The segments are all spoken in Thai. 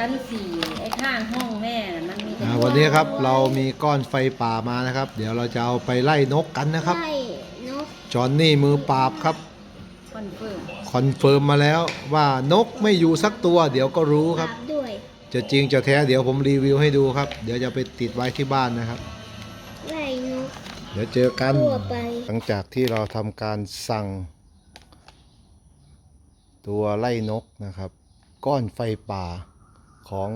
ชั้นสี่ไอ้ข้างห้องแม่น่ะมันมีแต่อ่าวันนี้ครับเรามีก้อนไฟป่ามานะครับ เดี๋ยวเราจะเอาไปไล่นกกันนะครับไล่นกจอห์นนี่มือปราบครับคอนเฟิร์มคอนเฟิร์มมาแล้วว่านกไม่อยู่สักตัวเดี๋ยวก็รู้ครับปาบด้วย จะจริงจะแท้เดี๋ยวผมรีวิวให้ดูครับ เดี๋ยวจะไปติดไว้ที่บ้านนะครับ ไล่นก เดี๋ยวเจอกัน ทั่วไป หลังจากที่เราทำการสั่ง ตัวไล่นกนะครับ ก้อนไฟป่า ของ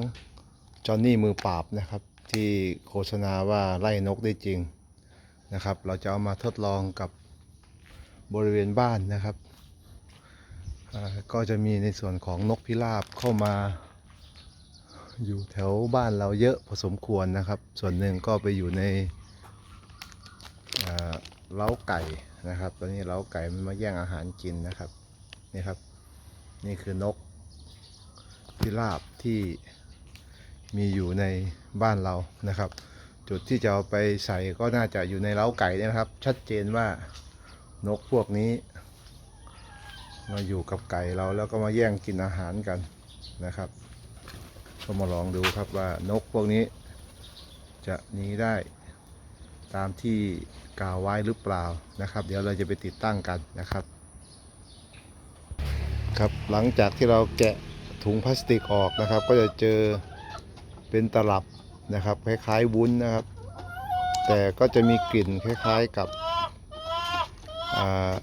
จอห์นนี่มือปราบนะครับ ที่โฆษณาว่าไล่นกได้จริงนะครับ เราจะเอามาทดลองกับบริเวณบ้านนะครับ ก็จะมีในส่วนของนกพิราบเข้ามา อยู่แถวบ้านเราเยอะพอสมควรนะครับ ส่วนหนึ่งก็ไปอยู่ในเล้าไก่นะครับ ตอนนี้เล้าไก่มันมาแย่งอาหารกินนะครับ นี่ครับ นี่คือนก พิราบที่มีอยู่ในบ้านเรานะครับ จุดที่จะเอาไปใส่ก็น่าจะอยู่ในเล้าไก่เนี่ยนะครับ ชัดเจนว่านกพวกนี้ มาอยู่กับไก่เราแล้วก็มาแย่งกินอาหารกันนะครับ ก็มาลองดูครับว่านกพวกนี้ จะหนีได้ตามที่กล่าวไว้หรือเปล่านะครับ เดี๋ยวเราจะไปติดตั้งกันนะครับ ครับหลังจากที่เราแกะ ถุงพลาสติกออกนะครับ ก็จะเจอเป็นตลับนะครับ คล้ายๆวุ้นนะครับ แต่ก็จะมีกลิ่นคล้ายๆกับอ่า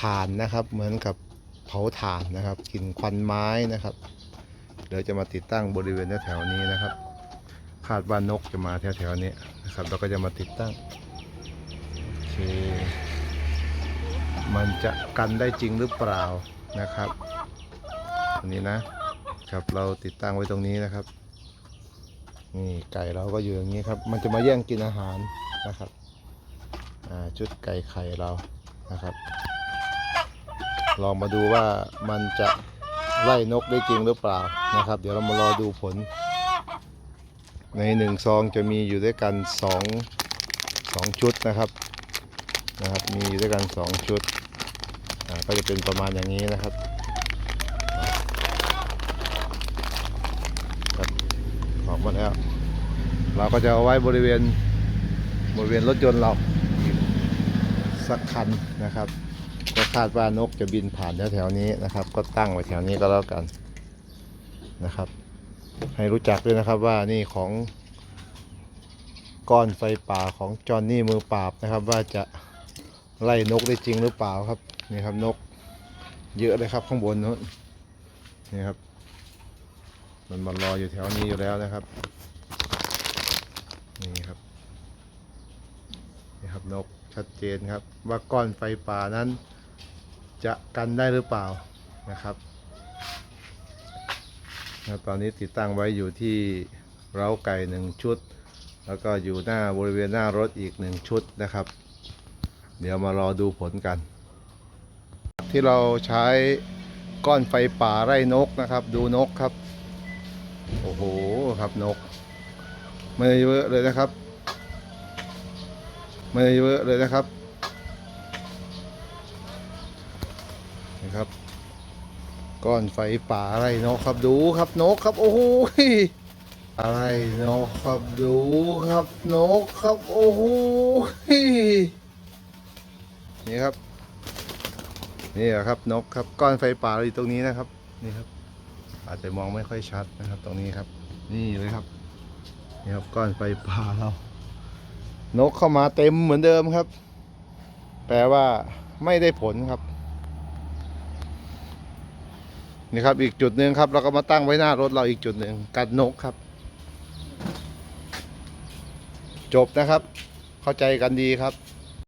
ถ่านนะครับ เหมือนกับเผาถ่านนะครับกลิ่นควันไม้นะครับ เดี๋ยวจะมาติดตั้งบริเวณแถวๆนี้นะครับ คาดว่านกจะมาแถวๆนี้นะครับเราก็จะมาติดตั้งโอเคมันจะกันได้จริงหรือเปล่านะครับ อันนี้นะครับเราติดตั้งไว้ตรงนี้นะครับนี่ไก่เราก็อยู่อย่างนี้ครับ มันจะมาแย่งกินอาหารนะครับชุดไก่ไข่เรานะครับ ลองมาดูว่ามันจะไล่นกได้จริงหรือเปล่านะครับ เดี๋ยวเรามารอดูผล ในหนึ่งซองจะมีอยู่ด้วยกันสองสองชุดนะครับนะครับ มีอยู่ด้วยกันสองชุดอาก็จะเป็นประมาณอย่างนี้นะครับออก มาแล้ว เราก็จะเอาไว้บริเวณบริเวณรถยนต์เราสักคันนะครับก็คาดว่านกจะบินผ่านแถวๆนี้นะครับ ก็ตั้งไว้แถวนี้ก็แล้วกันนะครับ ให้รู้จักด้วยนะครับว่านี่ของก้อนไฟป่าของจอห์นนี่มือปราบนะครับ ว่าจะไล่นกได้จริงหรือเปล่าครับนี่ครับนกเยอะเลยครับข้างบนนู้นนี่ครับ มันมารออยู่แถวนี้อยู่แล้วนะครับ นี่ครับนี่ครับนกชัดเจนครับ ว่าก้อนไฟป่านั้น จะกันได้หรือเปล่านะครับตอนนี้ติดตั้งไว้อยู่ที่เร้าไก่หนึ่งชุด แล้วก็อยู่หน้าบริเวณหน้ารถอีกหนึ่งชุดนะครับ เดี๋ยวมารอดูผลกัน ที่เราใช้ก้อนไฟป่าไล่นกนะครับ ดูนกครับ โอ้โหครับนกไม่เยอะเลยนะครับไม่เยอะเลยนะครับนะครับ ก้อนไฟป่าอะไรนกครับดูครับนกครับโอ้โหอะไรนกครับดูครับนกครับโอ้โหนี่ครับ นี่ครับนกครับก้อนไฟป่าอยู่ตรงนี้นะครับ นี่ครับ อาจจะมองไม่ค่อยชัดนะครับ ตรงนี้ครับ นี่เลยครับนี่ครับก้อนไฟป่าเรา นกเข้ามาเต็มเหมือนเดิมครับ แปลว่าไม่ได้ผลครับ นี่ครับอีกจุดหนึ่งครับเราก็มาตั้งไว้หน้ารถเราอีกจุดหนึ่งกันนกครับ จบนะครับ เข้าใจกันดีครับ